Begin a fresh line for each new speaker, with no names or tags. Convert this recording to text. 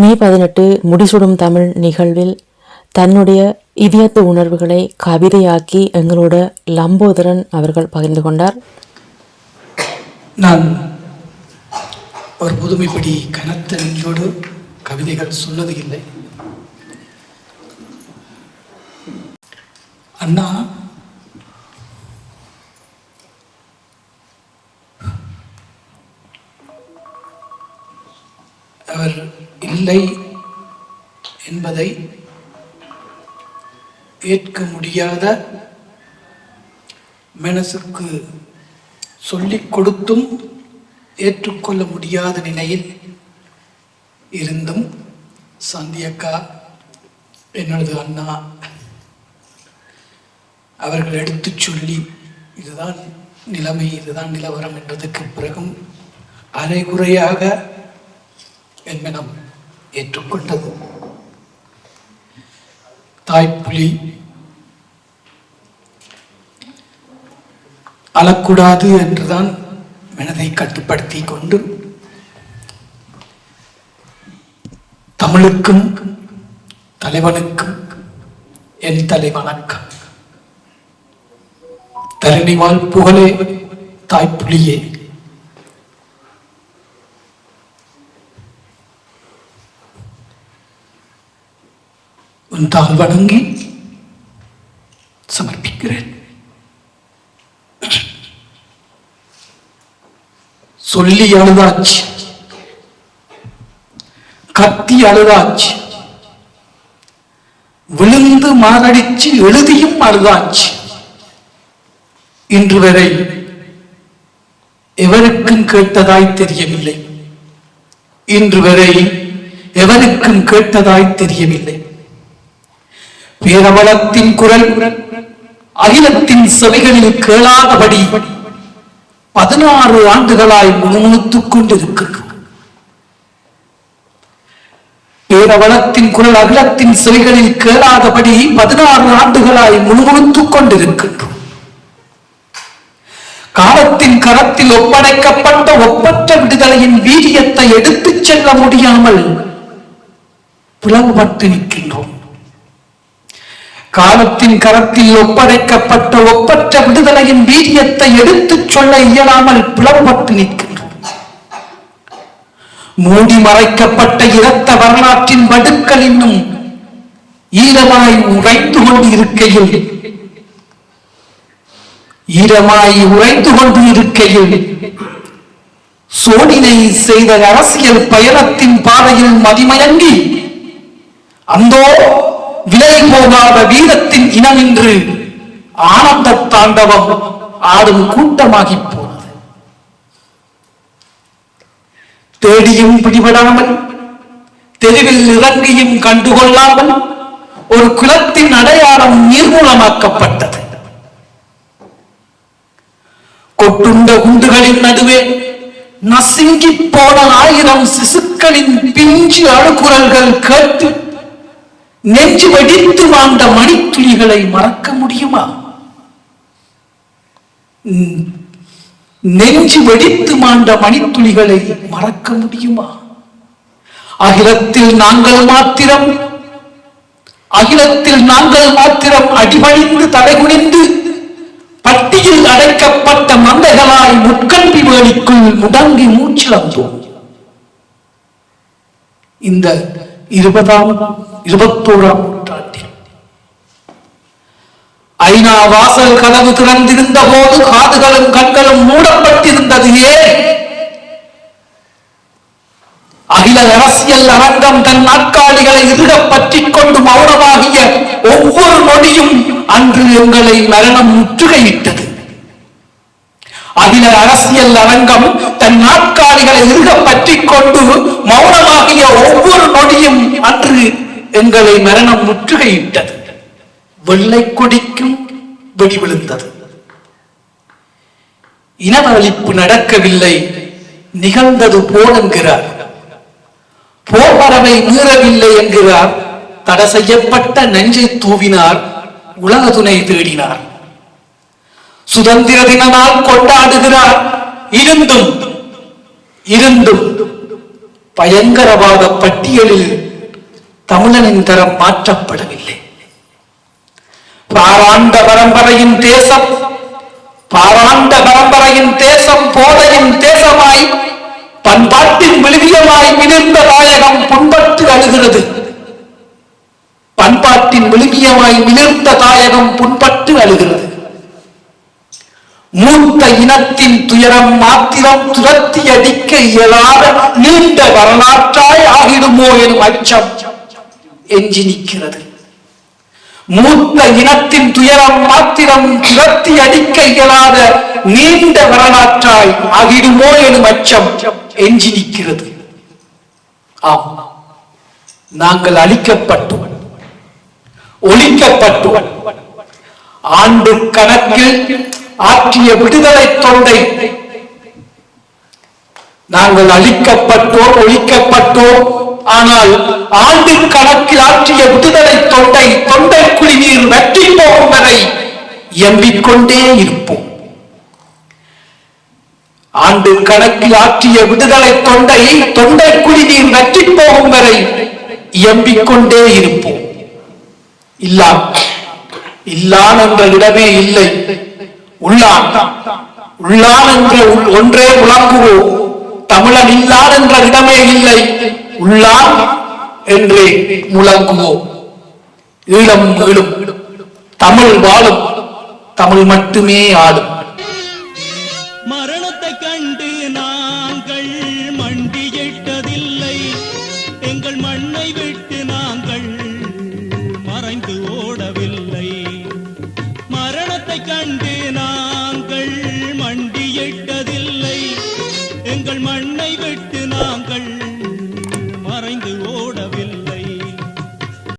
மே பதினெட்டு முடிசுடும் தமிழ் நிகழ்வில் தன்னுடைய இதயத்து உணர்வுகளை கவிதையாக்கி எங்களோட லம்போதரன் அவர்கள் பகிர்ந்து கொண்டார்.
நான் ஒரு புதுமைப்படி கனத்த நெஞ்சோடு கவிதைகள் சொன்னது இல்லை. அண்ணா அவர் இல்லை என்பதை ஏற்க முடியாத மனசுக்கு சொல்லிக் கொடுத்தும் ஏற்றுக்கொள்ள முடியாத நிலையில் இருந்தும் சந்தியக்கா என்னோடது அண்ணா. அவர்கள் எடுத்துச் சொல்லி இதுதான் நிலைமை இதுதான் நிலவரம் என்றதுக்கு பிறகும் அரைகுறையாக என் ஏற்றுக்கொண்டது. தாய்ப்புலி அழக்கூடாது என்றுதான் மனதை கட்டுப்படுத்தி கொண்டு தமிழுக்கும் தலைவனுக்கும் என் தலை வணக்கம். தரணிவாள் புகழே தாய்ப்புலியே. உன் தால் வணங்கி சமர்ப்பிக்கிறேன். சொல்லி அழுதாச்சு. கத்தி அழுதாச்சு. விழுந்து மாரடிச்சு எழுதியும் அழுதாச்சு. இன்று வரை எவருக்கும் கேட்டதாய் தெரியவில்லை. இன்று வரை எவருக்கும் கேட்டதாய் தெரியவில்லை. பேரவலத்தின் குரல் அகிலத்தின் செவிகளில் கேளாதபடி பதினாறு ஆண்டுகளாய் முணுமுணுத்துக் கொண்டிருக்கிறது. பேரவளத்தின் குரல் அகிலத்தின் சிலைகளில் கேளாதபடி பதினாறு ஆண்டுகளாய் முழுமுழுத்துக் கொண்டிருக்கின்றோம். காலத்தின் கரத்தில் ஒப்படைக்கப்பட்ட ஒப்பற்ற விடுதலையின் வீரியத்தை எடுத்துச் செல்ல முடியாமல் பிளவுபட்டு நிற்கின்றோம். காலத்தின் கரத்தில் ஒப்படைக்கப்பட்ட ஒப்பற்ற விடுதலையின் வீரியத்தை எடுத்துச் சொல்ல இயலாமல் பிளவுபட்டு நிற்கின்றோம். மூடி மறைக்கப்பட்ட இரத்த வரலாற்றின் வடுக்கள் இன்னும் ஈரமாய் உறைந்து கொண்டு இருக்கையில் ஈரமாய் உறைந்து கொண்டு இருக்கையில் சோடினை செய்த அரசியல் பயணத்தின் பாதையில் மதிமயங்கி அந்தோ விலை போகாத வீரத்தின் இனம் ஆனந்த தாண்டவம் ஆடும் கூட்டமாகி போனது. தேடியும் பிடிபடாமல் தெருவில் இறங்கியும் கண்டுகொள்ளாமல் ஒரு குலத்தின் அடையாளம் நிர்மூலமாக்கப்பட்டது. கொட்டுண்ட குண்டுகளின் நடுவே நசுங்கி போன ஆயிரம் சிசுக்களின் பிஞ்சு அணுகுரல்கள் கேட்டு நெஞ்சு வெடித்து வாழ்ந்த மணித்துளிகளை மறக்க முடியுமா? நெஞ்சு வெடித்து மாண்ட மணித்துளிகளை மறக்க முடியுமா? அகிலத்தில் நாங்கள் மாத்திரம் அகிலத்தில் நாங்கள் மாத்திரம் அடிபணிந்து தலைகுனிந்து பட்டியில் அடைக்கப்பட்ட மந்தைகளாய் முட்கல்வி வேலிக்குள் முடங்கி மூச்சிழந்தோம் இந்த இருபதாம் இருபத்தோராம் நூற்றாண்டில். ஐநா வாசல் கதவு திறந்திருந்த போது காதுகளும் கண்களும் மூடப்பட்டிருந்தது ஏன்? அகில அரசியல் அரங்கம் தன் நாட்காலிகளை இருகப் பற்றிக் கொண்டு மௌனமாகிய ஒவ்வொரு நொடியும் அன்று எங்களை மரணம் முற்றுகையிட்டது. அகில அரசியல் அரங்கம் தன் நாட்காலிகளை இருகப் பற்றி கொண்டு மௌனமாகிய ஒவ்வொரு நொடியும் அன்று எங்களை மரணம் முற்றுகையிட்டது. வெள்ளை கொடிக்கும் வெடி விழுந்தது. இனவழிப்பு நடக்கவில்லை. நிகழ்ந்தது போல் என்கிறார் போர்வரவை மீறவில்லை என்கிறார். தடை செய்யப்பட்ட நெஞ்சை தூவினார். உலக துணை தேடினார். சுதந்திர தின நாள் கொண்டாடுகிறார். இருந்தும் இருந்தும் பயங்கரவாத பட்டியலில் தமிழனின் தரம் மாற்றப்படவில்லை. பாராண்ட பரம்பரையின் தேசம் பாராண்ட பரம்பரையின் தேசம் போதையின் தேசமாய் பண்பாட்டின் விழுவியமாய் மிளிர்ந்த தாயகம் புண்பட்டு அழுகிறது. பண்பாட்டின் விழுமியமாய் மிளிர்ந்த தாயகம் புண்பட்டு அழுகிறது. மூத்த இனத்தின் துயரம் மாத்திரம் துரத்தி அடிக்க இயலாத நீண்ட வரலாற்றாய் ஆகிடுமோ எனும் அச்சம் எஞ்சி நிற்கிறது. மூத்த இனத்தின் துயரம் மாத்திரம் துரத்தி அடிக்க இயலாத நீண்ட வரலாற்றாய் ஆகிடுமோ எனும் அச்சம் எஞ்சி நிற்கிறது. ஆம் நாங்கள் அழிக்கப்பட்டோம் ஒழிக்கப்பட்டோம். ஆண்டு கணக்கில் ஆற்றிய விடுதலை தொண்டை. நாங்கள் அழிக்கப்பட்டோம் ஒழிக்கப்பட்டோம். ஆனால் ஆண்டு கணக்கில் ஆற்றிய விடுதலை தொண்டை தொண்டை குடிநீர் வெற்றி போகும் வரை எம்பிக்கொண்டே இருப்போம். ஆண்டு கணக்கில் ஆற்றிய விடுதலை தொண்டை தொண்டை குடிநீர் வெற்றி போகும் வரை எம்பிக்கொண்டே இருப்போம். இல்லான் இல்லான் என்ற இடமே இல்லை. உள்ளான் உள்ளான் என்ற உள்- ஒன்றே முழங்குவோம் தமிழன் இல்லான் என்ற இடமே இல்லை. உள்ளான் என்றே முழங்குவோம். ஈழம் ஈழும் தமிழ் வாழும். தமிழ் மட்டுமே ஆளும்.